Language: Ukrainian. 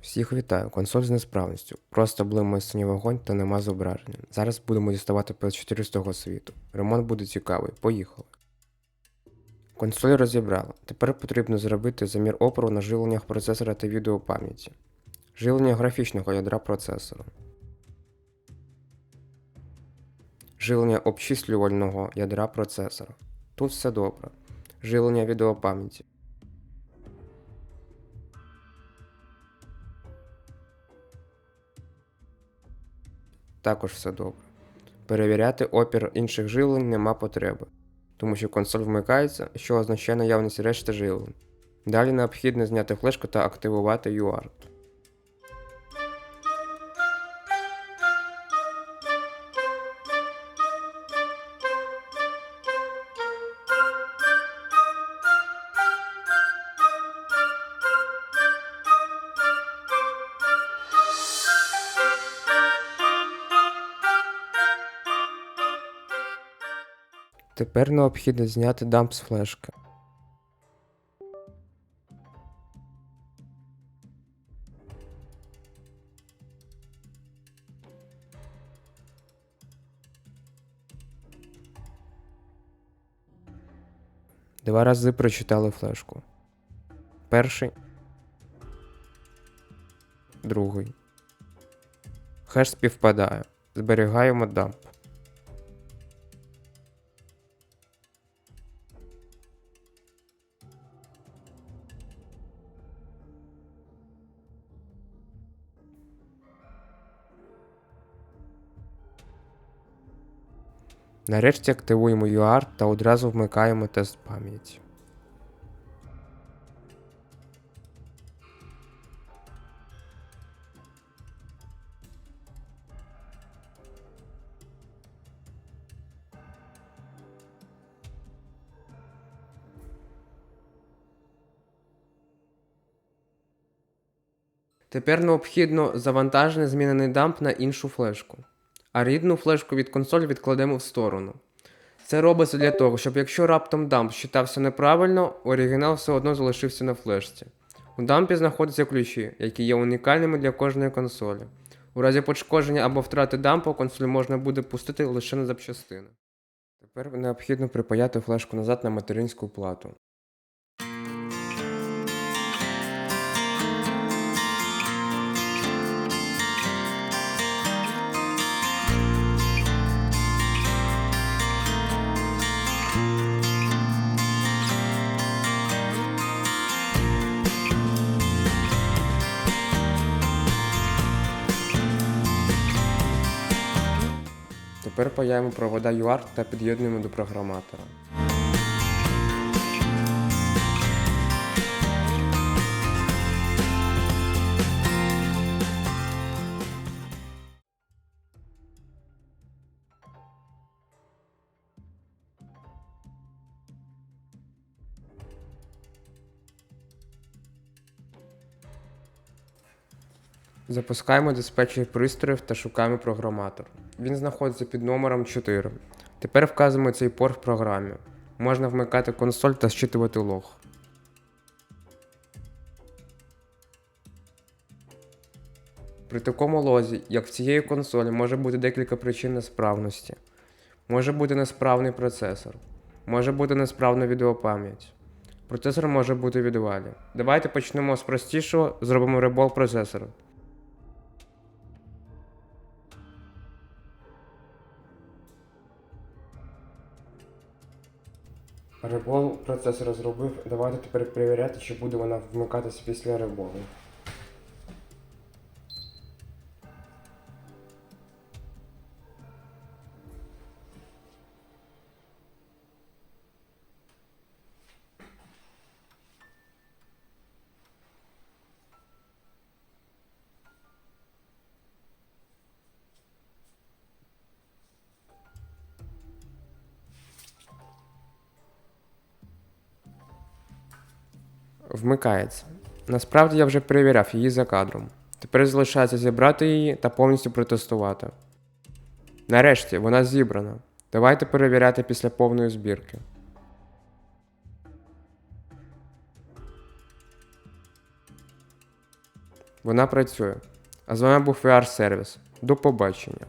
Всіх вітаю, консоль з несправністю. Просто блимає синій вогонь та нема зображення. Зараз будемо діставати PS4 з того світу. Ремонт буде цікавий, поїхали. Консоль розібрали. Тепер потрібно зробити замір опору на живленнях процесора та відеопам'яті. Живлення графічного ядра процесора. Живлення обчислювального ядра процесора. Тут все добре. Живлення відеопам'яті. Також все добре. Перевіряти опір інших живлень нема потреби, тому що консоль вмикається, що означає наявність решти живлень. Далі необхідно зняти флешку та активувати UART. Тепер необхідно зняти дамп з флешки. Два рази прочитали флешку. Перший. Другий. Хеш співпадає. Зберігаємо дамп. Нарешті активуємо UART та одразу вмикаємо тест пам'яті. Тепер необхідно завантажити змінений дамп на іншу флешку, а рідну флешку від консолі відкладемо в сторону. Це робиться для того, щоб якщо раптом дамп считався неправильно, оригінал все одно залишився на флешці. У дампі знаходяться ключі, які є унікальними для кожної консолі. У разі пошкодження або втрати дампу консоль можна буде пустити лише на запчастини. Тепер необхідно припаяти флешку назад на материнську плату. Тепер паяємо провода UART та під'єднуємо до програматора. Запускаємо диспетчер пристроїв та шукаємо програматор. Він знаходиться під номером 4. Тепер вказуємо цей порт в програмі. Можна вмикати консоль та зчитувати лог. При такому лозі, як в цієї консолі, може бути декілька причин несправності. Може бути несправний процесор, може бути несправна відеопам'ять. Процесор може бути відвалі. Давайте почнемо з простішого, зробимо ребол процесора. Ребол процес розробив. Давайте тепер перевіряти, чи буде вона вмикатися після реболу. Вмикається. Насправді я вже перевіряв її за кадром. Тепер залишається зібрати її та повністю протестувати. Нарешті вона зібрана. Давайте перевіряти після повної збірки. Вона працює. А з вами був VR сервіс. До побачення.